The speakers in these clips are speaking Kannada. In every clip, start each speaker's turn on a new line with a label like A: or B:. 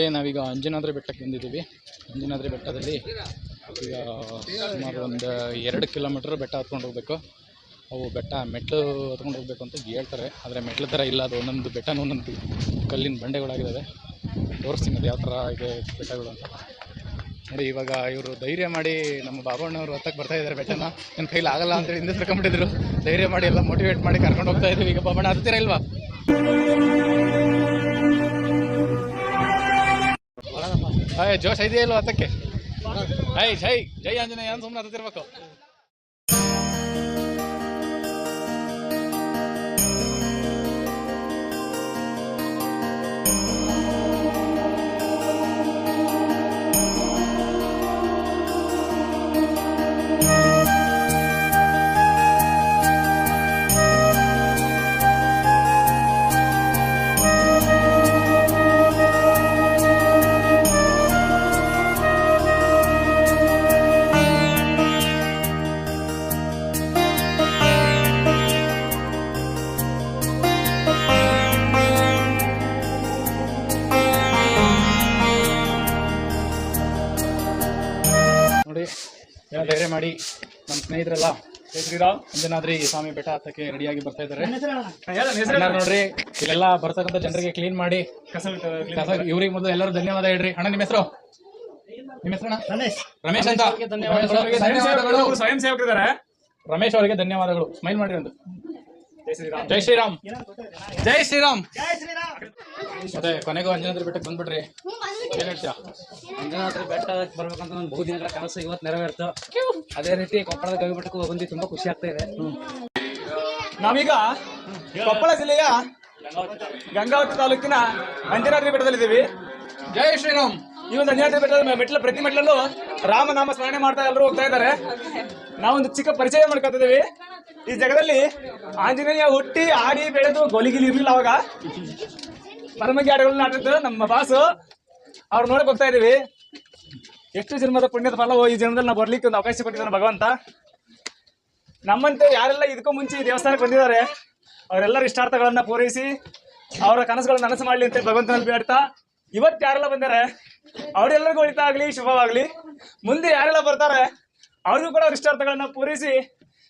A: ನೋಡಿ ನಾವೀಗ ಅಂಜನಾದ್ರಿ ಬೆಟ್ಟಕ್ಕೆ ಬಂದಿದ್ದೀವಿ. ಅಂಜನಾದ್ರಿ ಬೆಟ್ಟದಲ್ಲಿ ಈಗ ಸುಮಾರು ಒಂದು ಎರಡು ಕಿಲೋಮೀಟ್ರ್ ಬೆಟ್ಟ ಹತ್ಕೊಂಡು ಹೋಗ್ಬೇಕು. ಅವು ಬೆಟ್ಟ ಮೆಟ್ಲು ಹತ್ಕೊಂಡು ಹೋಗ್ಬೇಕು ಅಂತ ಹೇಳ್ತಾರೆ. ಆದರೆ ಮೆಟ್ಲು ಥರ ಇಲ್ಲ, ಅದು ಒಂದೊಂದು ಬೆಟ್ಟನೂ ಒಂದೊಂದು ಕಲ್ಲಿನ ಬಂಡೆಗಳಾಗಿದ್ದಾವೆ ತೋರಿಸ್ತೀನಿ ಅದು ಯಾವ ಥರ ಇದೆ ಬೆಟ್ಟಗಳು ಅಂತ. ನೋಡಿ, ಇವಾಗ ಇವರು ಧೈರ್ಯ ಮಾಡಿ ನಮ್ಮ ಬಾಬಣ್ಣವರು ಹತ್ತಕ್ಕೆ ಬರ್ತಾ ಇದ್ದಾರೆ ಬೆಟ್ಟನ. ನನ್ನ ಕೈಲಿ ಆಗಲ್ಲ ಅಂತ ಹಿಂದೆ ಸರ್ಕೊಂಡ್ಬಿಟ್ಟಿದ್ರು ಧೈರ್ಯ ಮಾಡಿ ಎಲ್ಲ ಮೋಟಿವೇಟ್ ಮಾಡಿ ಕರ್ಕೊಂಡು ಹೋಗ್ತಾ ಇದ್ದೀವಿ ಈಗ ಬಾಬಣ್ಣ ಹತ್ತಿರ ಇಲ್ವಾ? ಹಾಯ್ ಜೋಶ್ ಇದೆಯಾ ಇಲ್ವಾ ಹತ್ತಕ್ಕೆ? ಹೈ ಜೈ ಜೈ ಆಂಜನೇಯ ಅಂತ ಸುಮ್ಮನೆ ಹತ್ತಿರ್ಬೇಕು ಮಾಡಿ ನಮ್ಮ ಸ್ನೇಹಿತರೆಲ್ಲ ಅಂಜನಾದ್ರಿ ಸ್ವಾಮಿ ಬೆಟ್ಟ ಹತ್ತಕ್ಕೆ ರೆಡಿಯಾಗಿ ಬರ್ತಾ ಇದ್ದಾರೆ. ಅಣ್ಣಾರ್ ನೋಡ್ರಿ ಇಲ್ಲೆಲ್ಲ ಬರ್ತಕ್ಕಂಥ ಜನರಿಗೆ ಕ್ಲೀನ್ ಮಾಡಿ. ಕಸ ಇವ್ರಿಗೆ ಮೊದಲು ಎಲ್ಲರೂ ಧನ್ಯವಾದ ಹೇಳ್ರಿ. ಅಣ್ಣ ನಿಮ್ಮ ಹೆಸರು? ನಿಮ್ಮ ಹೆಸರು ರಮೇಶ್. ಅಂತ. ಧನ್ಯವಾದಗಳು.
B: ಸ್ವಯಂ ಸೇವಕರಿದ್ದಾರೆ.
A: ರಮೇಶ್ ಅವರಿಗೆ ಧನ್ಯವಾದಗಳು. ಸ್ಮೈಲ್ ಮಾಡಿ ಒಂದು. ಜೈ ಶ್ರೀರಾಮ್. ಜೈ ಶ್ರೀರಾಮ್. ಮತ್ತೆ ಕೊನೆಗೂ ಅಂಜನಾದ್ರಿ ಬೆಟ್ಟಕ್ಕೆ ಬಂದ್ಬಿಡ್ರಿ.
C: ಅಂಜನಾದ್ರಿ ಬೆಟ್ಟ ಬರ್ಬೇಕಂತ ನಾನು ಬಹು ದಿನಗಳ ಕನಸು ಇವತ್ತು ನೆರವೇರ್ತು. ಅದೇ ರೀತಿ ಕೊಪ್ಪಳದ ಗವಿ ಬೆಟ್ಟಕ್ಕೂ ಬಂದು ತುಂಬಾ ಖುಷಿ ಆಗ್ತಾ ಇದೆ.
B: ನಾವೀಗ ಕೊಪ್ಪಳ ಜಿಲ್ಲೆಯ ಗಂಗಾವತಿ ತಾಲೂಕಿನ ಅಂಜನಾದ್ರಿ ಬೆಟ್ಟದಲ್ಲಿದ್ದೀವಿ.
A: ಜೈ ಶ್ರೀರಾಮ್.
B: ಈ ಒಂದು ಅಂಜನಾದ್ರಿ ಬೆಟ್ಟದ ಮೆಟ್ಲ ಪ್ರತಿ ಮೆಟ್ಲಲ್ಲೂ ರಾಮನಾಮ ಸ್ಮರಣೆ ಮಾಡ್ತಾ ಎಲ್ಲರೂ ಹೋಗ್ತಾ ಇದ್ದಾರೆ. ನಾವೊಂದು ಚಿಕ್ಕ ಪರಿಚಯ ಮಾಡ್ಕೊತಿದ್ದೀವಿ ಈ ಜಗದಲ್ಲಿ ಆಂಜನೇಯ ಹುಟ್ಟಿ ಆಡಿ ಬೆಳೆದು ಗೊಲಿಗಿಲಿ ಇರ್ಲಿಲ್ಲ ಅವಾಗ. ಪರಮಗಿ ಆಡಗಳನ್ನ ಆಡಿದ್ರು ನಮ್ಮ ಬಾಸು. ಅವ್ರು ನೋಡಕ್ ಹೋಗ್ತಾ ಇದೀವಿ. ಎಷ್ಟು ಜನ್ಮದ ಪುಣ್ಯದ ಫಲವೋ ಈ ಜನ್ಮದಲ್ಲಿ ನಾವು ಬರ್ಲಿಕ್ಕೆ ಒಂದು ಅವಕಾಶ ಕೊಟ್ಟಿದ್ದಾನೆ ಭಗವಂತ. ನಮ್ಮಂತೆ ಯಾರೆಲ್ಲ ಇದಕ್ಕೂ ಮುಂಚೆ ಈ ದೇವಸ್ಥಾನಕ್ಕೆ ಬಂದಿದ್ದಾರೆ, ಅವರೆಲ್ಲರ ಇಷ್ಟಾರ್ಥಗಳನ್ನ ಪೂರೈಸಿ, ಅವರ ಕನಸುಗಳನ್ನ ನನಸು ಮಾಡ್ಲಿ ಅಂತ ಭಗವಂತನಲ್ಲಿ ಬೇಡ್ತಾ, ಇವತ್ತು ಯಾರೆಲ್ಲ ಬಂದಾರೆ ಅವರೆಲ್ಲರಿಗೂ ಒಳಿತಾಗ್ಲಿ ಶುಭವಾಗ್ಲಿ. ಮುಂದೆ ಯಾರೆಲ್ಲ ಬರ್ತಾರೆ, ಅವ್ರಿಗೂ ಕೂಡ ಅವ್ರ ಇಷ್ಟಾರ್ಥಗಳನ್ನ ಪೂರೈಸಿ,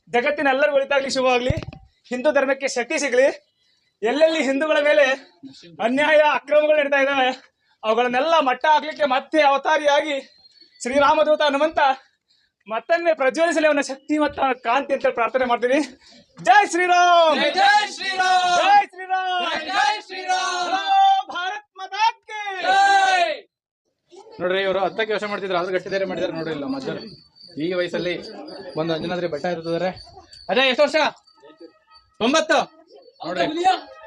B: ಜಗತ್ತಿನ ಎಲ್ಲರಿಗೂ ಒಳಿತಾಗ್ಲಿ ಶುಭವಾಗ್ಲಿ. ಹಿಂದೂ ಧರ್ಮಕ್ಕೆ ಶಕ್ತಿ ಸಿಗ್ಲಿ. ಎಲ್ಲೆಲ್ಲಿ ಹಿಂದೂಗಳ ಮೇಲೆ ಅನ್ಯಾಯ, ಅಕ್ರಮಗಳು ನಡೀತಾ ಇದ್ದಾವೆ ಅವುಗಳನ್ನೆಲ್ಲ ಮಟ್ಟ ಹಾಕ್ಲಿಕ್ಕೆ ಮತ್ತೆ ಅವತಾರಿಯಾಗಿ ಶ್ರೀರಾಮದೂತ ಹನುಮಂತ ಮತ್ತೊಮ್ಮೆ ಪ್ರಜ್ವಲಿಸಲಿ ಅವನ ಶಕ್ತಿ ಮತ್ತು ಅವನ ಕಾಂತಿ ಅಂತ ಪ್ರಾರ್ಥನೆ ಮಾಡ್ತೀನಿ. ಜೈ ಶ್ರೀರಾಮ್!
A: ಜೈ ಶ್ರೀರಾಮ್!
B: ಜೈ ಶ್ರೀರಾಮ್!
A: ಜೈ ಶ್ರೀರಾಮ್!
B: ಹಲೋ, ಭಾರತ್
A: ನೋಡ್ರಿ ಇವರು ಹತ್ತಕ್ಕೆ ಯೋಚನೆ ಮಾಡ್ತಿದ್ರು ಆದ್ರೂ ಗಟ್ಟಿ ಧೈರ್ಯ ಮಾಡಿದಾರೆ ನೋಡ್ರಿ ಇಲ್ಲ ಮಜ್ಜರು? ಈ ವಯಸ್ಸಲ್ಲಿ ಒಂದು ಅಂಜನಾದ್ರಿ ಬೆಟ್ಟ ಇರ್ತದಾರೆ ಅದೇ ಎಷ್ಟು ವರ್ಷ? ಒಂಬತ್ತು ನೋಡ್ರಿ.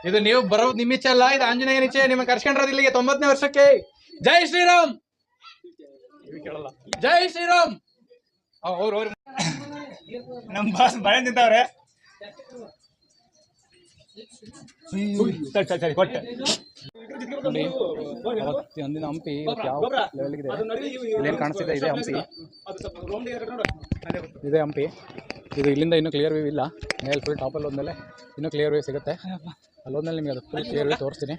A: ಇದು ನೀವು ಬರೋದು ನಿಮ್ಮ ಇಚ್ಛೆ ಅಲ್ಲ, ಇದು ಆಂಜನೇಯನ ಇಚ್ಛೆ ನಿಮ್ಮ ಕರ್ಸ್ಕೊಂಡ್ರದ್ ಇಲ್ಲಿಗೆ ತೊಂಬತ್ತನೇ ವರ್ಷಕ್ಕೆ. ಜೈ ಶ್ರೀರಾಮ್. ಕೇಳಲ್ಲ ಜೈ ಶ್ರೀರಾಮ್. ಅವ್ರು ಅವ್ರು
B: ನಮ್ ಬಾಸ್ ಭಯ ನಿಂತವ್ರೆ. ಸರಿ ಸರಿ ಸರಿ ಕೊಟ್ಟೆ.
A: ನೋಡಿ ಅವತ್ತು ಅಂದಿನ ಹಂಪಿ ಇವತ್ತು ಯಾವ ಲೆವೆಲ್ಗಿದೆ ಇಲ್ಲೇನು ಕಾಣಿಸ್ತಿದೆ? ಇದೆ ಹಂಪಿ. ಇದೆ ಹಂಪಿ. ಇದು ಇಲ್ಲಿಂದ ಇನ್ನೂ ಕ್ಲಿಯರ್ ವ್ಯೂ ಇಲ್ಲ. ಮೇಲೆ ಫುಲ್ ಟಾಪಲ್ಲಿ ಹೋದ್ಮೇಲೆ ಇನ್ನೂ ಕ್ಲಿಯರ್ ವ್ಯೂ ಸಿಗುತ್ತೆ. ಅಲ್ಲೋದ್ಮೇಲೆ ನಿಮಗೆ ಅದು ಫುಲ್ ಕ್ಲಿಯರ್ ವ್ಯೂ ತೋರಿಸ್ತೀನಿ.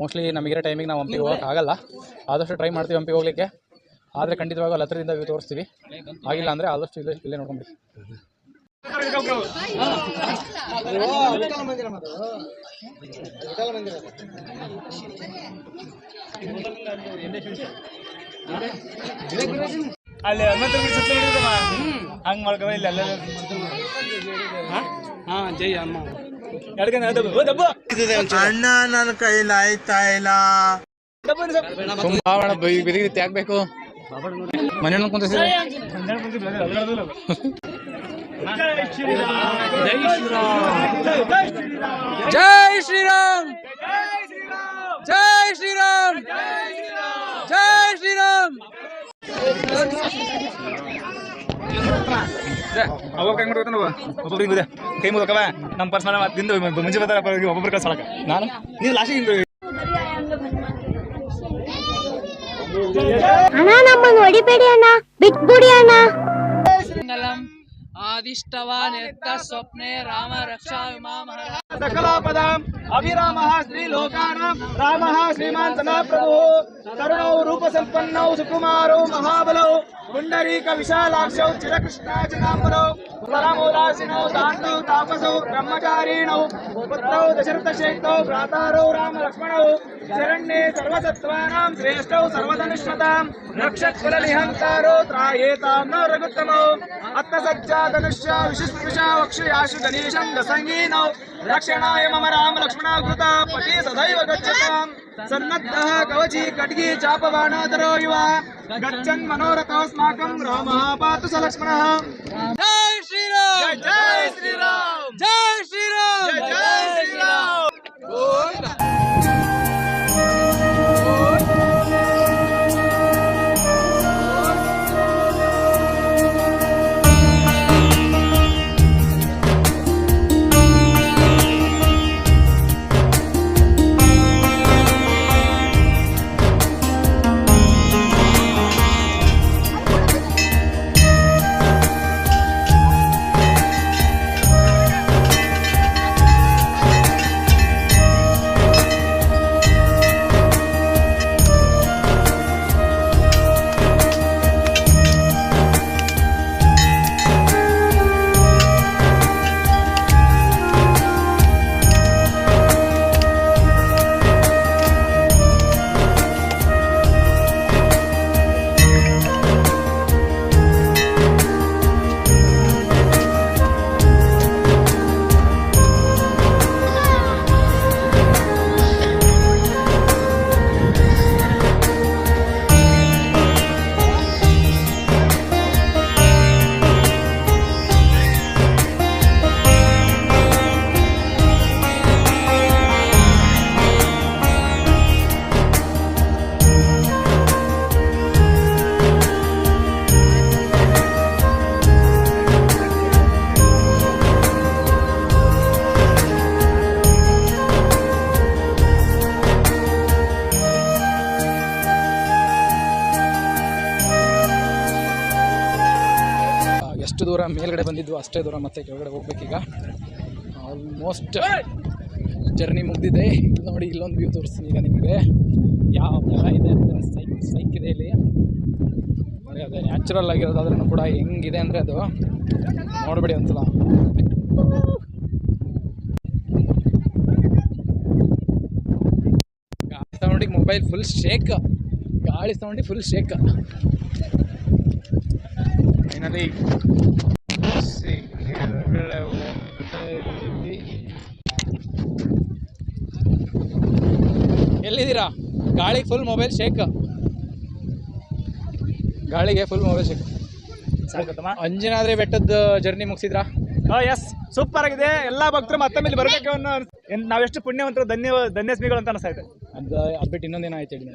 A: ಮೋಸ್ಟ್ಲಿ ನಮಗಿರೋ ಟೈಮಿಗೆ ನಾವು ಹಂಪಿಗೆ ಹೋಗೋಕೆ ಆಗಲ್ಲ. ಆದಷ್ಟು ಟ್ರೈ ಮಾಡ್ತೀವಿ ಹಂಪಿಗೆ ಹೋಗ್ಲಿಕ್ಕೆ. ಆದರೆ ಖಂಡಿತವಾಗೂ ಅಲ್ಲಿ ಹತ್ರದಿಂದ ವ್ಯೂ ತೋರಿಸ್ತೀವಿ. ಆಗಿಲ್ಲ ಅಂದರೆ ಆದಷ್ಟು ಇಲ್ಲೇ ಇಲ್ಲೇ ನೋಡ್ಕೊಂಬಿಡಿ.
B: ಅಲ್ಲಿ ಹನುಮಂತ ಸುತ್ತ ಹಿಡಿದಮ್ಮ ಹಂಗೆ ಮಾಡ್ಕೊ ಇಲ್ಲಿ. ಅಲ್ಲೆಲ್ಲ
C: ಹಾ ಜೈ ಅಮ್ಮ
D: ಅಣ್ಣ ನನ್ನ ಕೈಲಿ ಆಯ್ತಾ ಇಲ್ಲ
A: ತುಂಬ ಬಿದಿ ರೀತಿ ಆಗಬೇಕು ಮನೆ ಕುಂತ
B: ಬೆಳೆದಿಲ್ಲ ಅದು. ಜೈ ಶ್ರೀರಾಮ್
A: ಜೈ ಶ್ರೀರಾಮ್ ಜೈ ಶ್ರೀರಾಮ್ ಜೈ ಶ್ರೀರಾಮ್
B: ಅವಾಗ ಕೈ ಮಾಡ್ಬೇಕು ನಾವು ಒಬ್ಬೊಬ್ರಿಗೆ ಇದೆ. ಕೈ ಮುದಕವ ನಮ್ಮ ಪರ್ಸನಲ್ ದಿಂದ ಮುಂಚೆ ಬರ್ತಾರೆ ಒಬ್ಬೊಬ್ರು ಕಳ್ಸಳಕ
A: ನಾನು?
B: ನೀವು ಲಾಸ್ಟಿಗೆ ಹಿಂಗೆ.
E: ಅಣ್ಣ ನಮ್ಮನ್ನು ಹೊಡಿಬೇಡಿ ಅಣ್ಣ. ಬಿಟ್ಬಿಡಿ ಅಣ್ಣ.
C: ఆదిష్టవాన్ స్వప్నే రామ రక్షా సకలాపదాం
B: అభిరామః శ్రీ లోకానాం రామః శ్రీమాన్ సదాప్రభు తరుణౌ రూప సంపన్నౌ సుకుమారౌ మహాబలౌ. పుండరీక విశాలాక్షౌ చిరకృష్ణాచనాంబరౌ రామోదాసినౌ దాండౌ తాపసౌ బ్రహ్మచారీణౌ. పుత్రౌ దశరథశేఖౌ భ్రాతారౌ రామ లక్ష్మణౌ శరణ్యే సర్వసత్వానాం శ్రేష్టౌ సర్వధనుష్మతాం. రక్షత్కులనిహంతారో త్రాయేతాం న అత్త సజ్జా धनुश्च विशिष्पृशा वक्षयाशि नौ दसङ्गेन मम राम लक्ष्मणाकृत पटे सदैव गच्छताम्। सन्नद्धः कवची कटकी चापबाणादरो इव गच्छन् मनोरथोऽस्माकं रामः पातु स लक्ष्मणः। जय श्रीराम! जय श्रीराम!
A: ಎಷ್ಟು ದೂರ ಮೇಲ್ಗಡೆ ಬಂದಿದ್ವು ಅಷ್ಟೇ ದೂರ ಮತ್ತೆ ಕೆಳಗಡೆ ಹೋಗ್ಬೇಕೀಗ. ಆಲ್ಮೋಸ್ಟ್ ಜರ್ನಿ ಮುಗ್ದಿದೆ. ಇಲ್ಲಿ ನೋಡಿ, ಇಲ್ಲೊಂದು ವ್ಯೂ ತೋರಿಸ್ತೀನಿ ಈಗ ನಿಮಗೆ. ಯಾವ ಥರ ಇದೆ ಅಂದರೆ ಸೈಕ್ ಸೈಕ್ ಇದೆ ಇಲ್ಲಿ. ನೋಡಿ, ಅದು ನ್ಯಾಚುರಲ್ ಆಗಿರೋದಾದ್ರೂ ಕೂಡ ಹೆಂಗಿದೆ ಅಂದರೆ ಅದು ನೋಡಬೇಡಿ ಒಂದ್ಸಲ. ಗಾಳಿ ಸೌಂಡಿಗೆ ಮೊಬೈಲ್ ಫುಲ್ ಶೇಕ್ ಗಾಳಿ ಸೌಂಡಿಗೆ ಫುಲ್ ಶೇಕ್ ಫೈನಲಿ ಎಲ್ಲಿದ್ದೀರಾ? ಗಾಳಿಗೆ ಫುಲ್ ಮೊಬೈಲ್ ಶೇಕ್ ಗಾಳಿಗೆ ಫುಲ್ ಮೊಬೈಲ್ ಶೇಕ್
B: ಸಾಕತ್ತಮ್ಮ
A: ಅಂಜನಾದ್ರಿ ಬೆಟ್ಟದ ಜರ್ನಿ ಮುಗಿಸಿದ್ರಾ?
B: ಎಸ್ ಸೂಪರ್ ಆಗಿದೆ. ಎಲ್ಲಾ ಭಕ್ತರು ಮತ್ತೊಮ್ಮೆ ಇಲ್ಲಿ ಬರಬೇಕು ಅನ್ನೋ ನಾವೆಷ್ಟು ಪುಣ್ಯವಂತರು ಧನ್ಯ ಧನ್ಯಸ್ಮಿಗಳು ಅಂತ ಅನಿಸ್ತಾ ಇದೆ.
A: ಅದು ಅದು ಬಿಟ್ಟು ಇನ್ನೊಂದೇನು ಆಯ್ತು ಹೇಳಿ.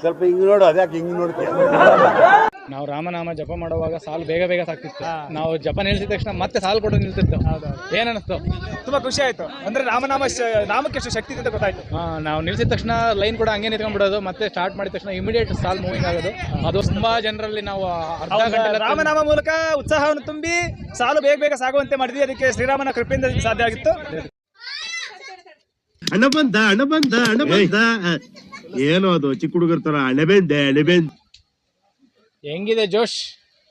D: ಸ್ವಲ್ಪ ಹಿಂಗ್ ನೋಡು ಅದ್ಯಾಕೆ ಹಿಂಗ್ ನೋಡ್ತೀಯ?
A: ನಾವು ರಾಮನಾಮ ಜಪ ಮಾಡುವಾಗ ಸಾಲು ಬೇಗ ಬೇಗ ಸಾಕ್ತಿತ್ತು. ನಾವು ಜಪ ನಿಲ್ಸಿದ ತಕ್ಷಣ ಮತ್ತೆ ಸಾಲು ಕೊಡೋ ನಿಲ್ತಿತ್ತು. ಏನನ್ನಿಸ್ತು?
B: ತುಂಬಾ ಖುಷಿ ಆಯ್ತು. ಅಂದ್ರೆ ರಾಮನಾಮ ಶ- ನಾಮಕ್ಕೆ ಎಷ್ಟು ಶಕ್ತಿ ಇದೆ ಅಂತ ಗೊತ್ತಾಯ್ತು.
A: ನಾವು ನಿಲ್ಸಿದ ತಕ್ಷಣ ಲೈನ್ ಕೂಡ ಹಂಗೆ ನಿಂತ್ಕೊಂಡ್ಬಿಡೋದು. ಮತ್ತೆ ಸ್ಟಾರ್ಟ್ ಮಾಡಿದ ತಕ್ಷಣ ಇಮಿಡಿಯೇಟ್ ಸಾಲ್ ಮೂವಿಂಗ್ ಆಗೋದು. ಅದು ತುಂಬಾ ಜನರಲ್ಲಿ ನಾವು ಅರ್ಧ ಗಂಟೆ
B: ರಾಮನಾಮ ಮೂಲಕ ಉತ್ಸಾಹವನ್ನು ತುಂಬಿ ಸಾಲು ಬೇಗ ಬೇಗ ಸಾಗುವಂತೆ ಮಾಡಿದ್ವಿ. ಅದಕ್ಕೆ ಶ್ರೀರಾಮನ ಕೃಪೆಯಿಂದ ಸಾಧ್ಯ ಆಗಿತ್ತು.
E: ಹಣ ಬಂದ ಹಣ ಬಂದ ಹಣ ಬಂದ ಏನೋ ಅದು ಚಿಕ್ಕ ಹುಡುಗರ ತರ ಅಣೆಬೆಂದೆ ಅಣೆಬೆಂದ್
A: ಹೆಂಗಿದೆ ಜೋಶ್?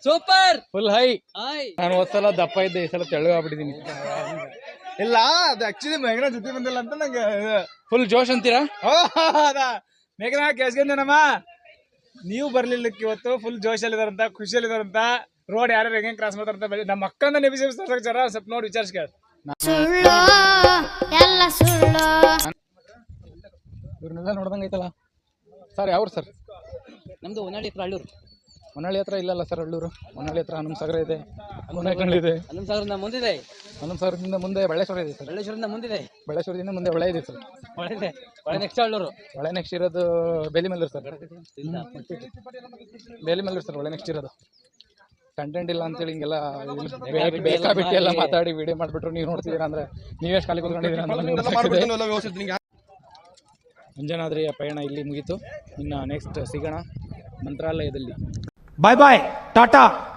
C: ಸೂಪರ್
A: ಫುಲ್ ಹೈ ನಾನು ಹೋದ್ಸಲ ದಪ್ಪ ಇದ್ದೆ ಈ ಸಲ ತೆಳ್ಳಗಾಗ್ಬಿಟ್ಟಿದ್ದೀನಿ
B: ಇಲ್ಲ ಅದು ಆಕ್ಚುಲಿ ಮೇಘನ ಜೊತೆ ಬಂದಿಲ್ಲ ಅಂತ ನಂಗೆ
A: ಫುಲ್ ಜೋಶ್ ಅಂತೀರಾ?
B: ಮೇಘನಾ ಕೇಸ್ಕೊಂಡೇನಮ್ಮ ನೀವು ಬರ್ಲಿಲ್ಲಕ್ಕೆ ಇವತ್ತು ಫುಲ್ ಜೋಶಲ್ಲಿದಾರಂತ ಖುಷಿಯಲ್ಲಿದಾರಂತ ರೋಡ್ ಯಾರು ಹೆಂಗೆ ಕ್ರಾಸ್ ಮಾಡ್ತಾರಂತ ಬೆಳಿ- ನಮ್ಮ ಅಕ್ಕಂದ ನೆಬಿಸಿ ಜರ ಸ್ವಲ್ಪ ನೋಡಿ ವಿಚಾರಿಸ್ಕ.
F: ಸುಳ್ಳು ಎಲ್ಲ ಸುಳ್ಳು.
A: ಇವ್ರನ್ನೆಲ್ಲ ನೋಡ್ದಂಗೆ ಐತಲ್ಲ? ಸರ್ ಯಾವ್ರು ಸರ್?
C: ನಮ್ದು ಹೊನ್ನಾಳಿ ಹತ್ರ ಹಳ್ಳೂರು.
A: ಹೊನ್ನಾಳಿ ಹತ್ರ ಇಲ್ಲಲ್ಲ ಸರ್ ಹಳ್ಳೂರು? ಹೊನ್ನಾಳಿ ಹತ್ರ ಹನುಮ ಸಾಗರ ಇದೆ ಹೊನ್ನಾಳಿ ಇದೆ.
C: ಹನುಮ ಸಾಗರದಿಂದ ಮುಂದಿದೆ.
A: ಹನುಮ ಸಾಗರದಿಂದ ಮುಂದೆ ಬಳ್ಳೇಶ್ವರ ಇದೆ ಸರ್.
C: ಬಳ್ಳೇಶ್ವರದಿಂದ ಮುಂದಿದೆ.
A: ಬಳ್ಳೇಶ್ವರದಿಂದ ಮುಂದೆ ಹೊಳೆ ಇದೆ ಸರ್.
C: ಒಳ್ಳೆ ಒಳ್ಳೆ ನೆಕ್ಸ್ಟ್ ಹಳ್ಳೂರು.
A: ಹೊಳೆ ನೆಕ್ಸ್ಟ್ ಇರೋದು ಬೇಲಿಮಲ್ಲೂರು ಸರ್. ಬೆಲಿಮಲ್ಲೂರು ಸರ್ ಹೊಳೆ ನೆಕ್ಸ್ಟ್ ಇರೋದು. ಕಂಟೆಂಟ್ ಇಲ್ಲ ಅಂತೇಳಿ ಹಿಂಗೆಲ್ಲ ಇಲ್ಲಿ ಬೇಕಾ ಬಿಟ್ಟು ಎಲ್ಲ ಮಾತಾಡಿ. ವಿಡಿಯೋ ಮಾಡಿಬಿಟ್ರು ನೀವು ನೋಡ್ತಿದ್ದೀರಾ ಅಂದ್ರೆ ನೀವೇ ಖಾಲಿ ಕೂತ್ಕೊಂಡಿದ್ದೀರಾ ಅಂತ. ಅಂಜನಾದ್ರಿಯ ಪಯಣ ಇಲ್ಲಿ ಮುಗಿತು. ಇನ್ನು ನೆಕ್ಸ್ಟ್ ಸಿಗೋಣ ಮಂತ್ರಾಲಯದಲ್ಲಿ.
G: ಬಾಯ್ ಬಾಯ್
F: ಟಾಟಾ